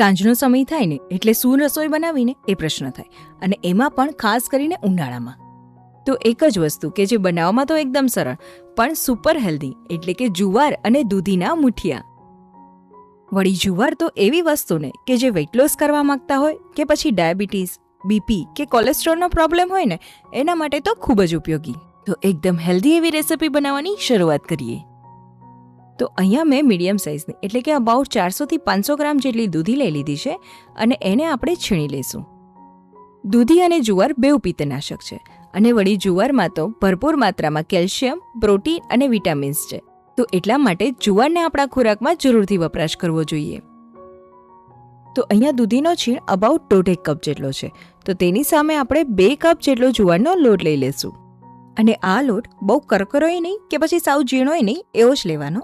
સાંજનો સમય થાય ને એટલે શું રસોઈ બનાવીને એ પ્રશ્ન થાય. અને એમાં પણ ખાસ કરીને ઉનાળામાં. તો એક જ વસ્તુ કે જે બનાવવામાં તો એકદમ સરળ, પણ સુપર હેલ્ધી એટલે કે જુવાર અને દૂધીના મુઠિયા. વળી જુવાર તો એવી વસ્તુને કે જે વેઇટ લોસ કરવા માંગતા હોય કે પછી ડાયાબિટીસ બીપી કે કોલેસ્ટ્રોલનો પ્રોબ્લેમ હોય ને, એના માટે તો ખૂબ જ ઉપયોગી. તો એકદમ હેલ્ધી એવી રેસિપી બનાવવાની શરૂઆત કરીએ. તો અહીંયા મેં મીડિયમ સાઇઝની, એટલે કે અબાઉટ ચારસોથી પાંચસો ગ્રામ જેટલી દૂધી લઈ લીધી છે અને એને આપણે છીણી લઈશું. દૂધી અને જુવાર બેઉ પિત્તનાશક છે અને વળી જુવારમાં તો ભરપૂર માત્રામાં કેલ્શિયમ, પ્રોટીન અને વિટામિન્સ છે. તો એટલા માટે જુવારને આપણા ખોરાકમાં જરૂરથી વપરાશ કરવો જોઈએ. તો અહીંયા દૂધીનો છીણ અબાઉટ દોઢેક કપ જેટલો છે. તો તેની સામે આપણે બે કપ જેટલો જુવારનો લોટ લઈ લેશું. અને આ લોટ બહુ કરકરોય નહીં કે પછી સાવ ઝીણોય નહીં, એવો જ લેવાનો.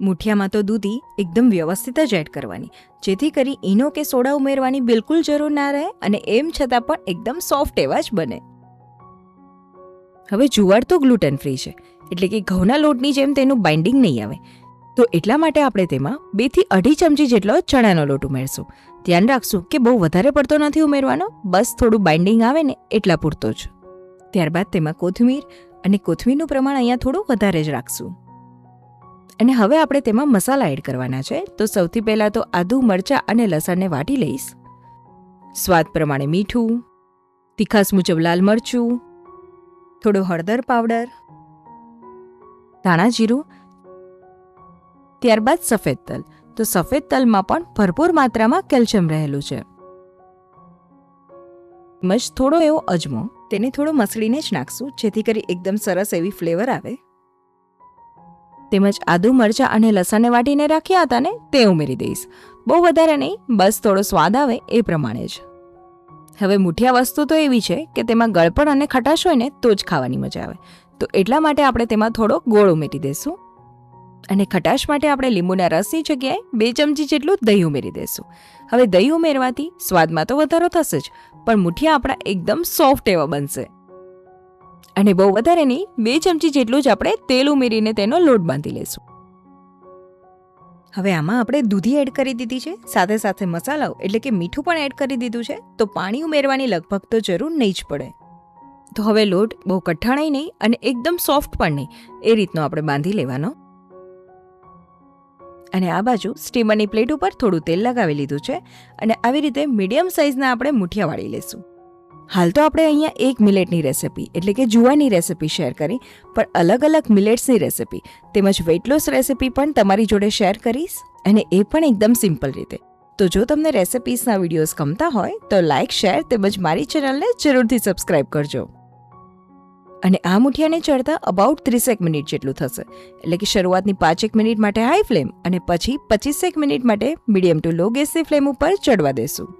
મુઠિયામાં તો દૂધી એકદમ વ્યવસ્થિત જ એડ કરવાની. જેથી કરી ઈનો કે સોડા ઉમેરવાની બિલકુલ જરૂર ના રહે અને એમ છતાં પણ એકદમ સોફ્ટ એવા જ બને. હવે જુવાર તો ગ્લુટન ફ્રી છે. એટલે કે ઘઉંના લોટની જેમ તેનું બાઇન્ડિંગ નહીં આવે. તો એટલા માટે આપણે તેમાં બેથી અઢી ચમચી જેટલો ચણાનો લોટ ઉમેરશું. ધ્યાન રાખશું કે બહુ વધારે પડતો નથી ઉમેરવાનો. બસ થોડું બાઇન્ડિંગ આવે ને એટલા પૂરતો જ. ત્યારબાદ તેમાં કોથમીર અને કોથમીરનું પ્રમાણ અહીંયા થોડું વધારે જ રાખશું. અને હવે આપણે તેમાં મસાલા એડ કરવાના છે. તો સૌથી પહેલાં તો આદુ, મરચાં અને લસણને વાટી લઈશ. સ્વાદ પ્રમાણે મીઠું, તીખાસ મુજબ લાલ મરચું, થોડો હળદર પાવડર, ધાણા જીરું, ત્યારબાદ સફેદ તલ. તો સફેદ તલમાં પણ ભરપૂર માત્રામાં કેલ્શિયમ રહેલું છે. મજ થોડો એવો અજમો. તેને થોડો મસળીને જ નાખશું, જેથી કરી એકદમ સરસ એવી ફ્લેવર આવે. તેમજ આદુ, મરચાં અને લસણને વાટીને રાખ્યા હતા ને, તે ઉમેરી દઈશ. બહુ વધારે નહીં, બસ થોડો સ્વાદ આવે એ પ્રમાણે જ. હવે મુઠિયા વસ્તુ તો એવી છે કે તેમાં ગળપણ અને ખટાશ હોય ને, તો જ ખાવાની મજા આવે. તો એટલા માટે આપણે તેમાં થોડો ગોળ ઉમેરી દઈશું. અને ખટાશ માટે આપણે લીંબુના રસની જગ્યાએ બે ચમચી જેટલું દહીં ઉમેરી દઈશું. હવે દહીં ઉમેરવાથી સ્વાદમાં તો વધારો થશે જ, પણ મુઠિયા આપણા એકદમ સોફ્ટ એવા બનશે. અને બહુ વધારે નહીં, બે ચમચી જેટલું જ આપણે તેલ ઉમેરીને તેનો લોટ બાંધી લઈશું હવે આમાં આપણે દૂધી એડ કરી દીધી છે, સાથે સાથે મસાલાઓ, એટલે કે મીઠું પણ એડ કરી દીધું છે, તો પાણી ઉમેરવાની લગભગ તો જરૂર નહીં જ પડે. તો હવે લોટ બહુ કઠણાઈ નહીં અને એકદમ સોફ્ટ પણ નહીં, એ રીતનો આપણે બાંધી લેવાનો. અને આ બાજુ સ્ટીમરની પ્લેટ ઉપર થોડું તેલ લગાવી લીધું છે, અને આવી રીતે મીડિયમ સાઇઝના આપણે મુઠિયા વાળી લઈશું હાલ તો આપણે અહીંયા એક મિલેટની રેસિપી, એટલે કે જુવાની રેસિપી શેર કરી, પણ અલગ અલગ મિલેટ્સની રેસિપી, તેમજ વેઇટ લોસ રેસિપી પણ તમારી જોડે શેર કરીશ. અને એ પણ એકદમ સિમ્પલ રીતે. તો જો તમને રેસિપીસના વિડીયોઝ ગમતા હોય, તો લાઇક શેર તેમજ મારી ચેનલને જરૂરથી સબસ્ક્રાઇબ કરજો. અને આ મુઠિયાને ચડતા અબાઉટ ત્રીસેક મિનિટ જેટલું થશે. એટલે કે શરૂઆતની પાંચેક મિનિટ માટે હાઈ ફ્લેમ અને પછી પચીસેક મિનિટ માટે મીડિયમ ટુ લો ગેસની ફ્લેમ ઉપર ચડવા દેશું.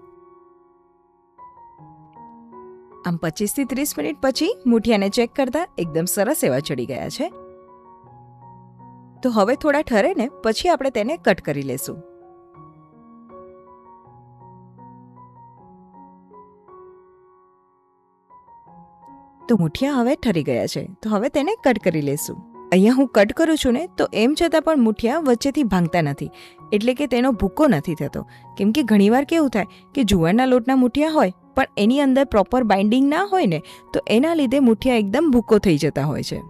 આમ પચીસથી ત્રીસ મિનિટ પછી મુઠિયાને ચેક કરતા એકદમ સરસ એવા ચડી ગયા છે. તો હવે થોડા ઠરે ને પછી આપણે તેને કટ કરી લેશું. તો મુઠિયા હવે ઠરી ગયા છે. તો હવે તેને કટ કરી લેશું. અહીંયા હું કટ કરું છું ને તો એમ છતાં પણ મુઠિયા વચ્ચેથી ભાંગતા નથી. એટલે કે તેનો ભૂકો નથી થતો. કેમ કે ઘણીવાર કેવું થાય કે જુવારના લોટના મુઠિયા હોય પણ એની અંદર પ્રોપર બાઇન્ડિંગ ના હોય ને, તો એના લીધે મુઠિયા એકદમ ભૂકો થઈ જતા હોય છે.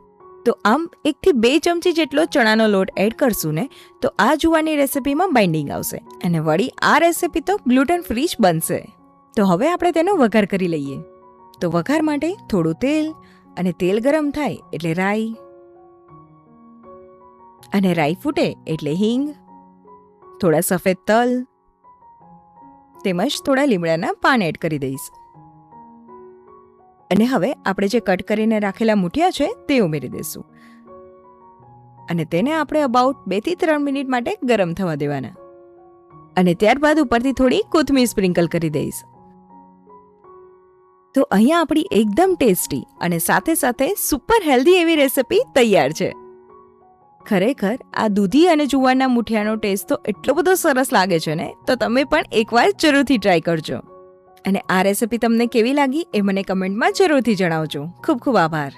તો આમ એકથી બે ચમચી જેટલો ચણાનો લોટ એડ કરશું ને, તો આ જુવાની રેસિપીમાં બાઇન્ડિંગ આવશે. અને વળી આ રેસિપી તો ગ્લુટન ફ્રી જ બનશે. તો હવે આપણે તેનો વઘાર કરી લઈએ. તો વઘાર માટે થોડું તેલ, અને તેલ ગરમ થાય એટલે રાઈ. અને રાઈ ફૂટે એટલે હિંગ. થોડા સફેદ તલ. તેમજ થોડા લીમડાના પાન એડ કરી દઈશ. અને હવે આપણે જે કટ કરીને રાખેલા મૂઠિયા છે તે ઉમેરી દઈશું. અને તેને આપણે અબાઉટ બેથી ત્રણ મિનિટ માટે ગરમ થવા દેવાના. અને ત્યારબાદ ઉપરથી થોડી કોથમીર સ્પ્રિંકલ કરી દઈશ. તો અહીંયા આપણી એકદમ ટેસ્ટી અને સાથે સાથે સુપર હેલ્ધી એવી રેસિપી તૈયાર છે. ખરેખર આ દૂધી અને જુવારના મુઠિયાનો ટેસ્ટ તો એટલો બધો સરસ લાગે છે ને? તો તમે પણ એકવાર જરૂરથી ટ્રાય કરજો. અને આ રેસિપી તમને કેવી લાગી એ મને કમેન્ટમાં જરૂરથી જણાવજો. ખૂબ ખૂબ આભાર.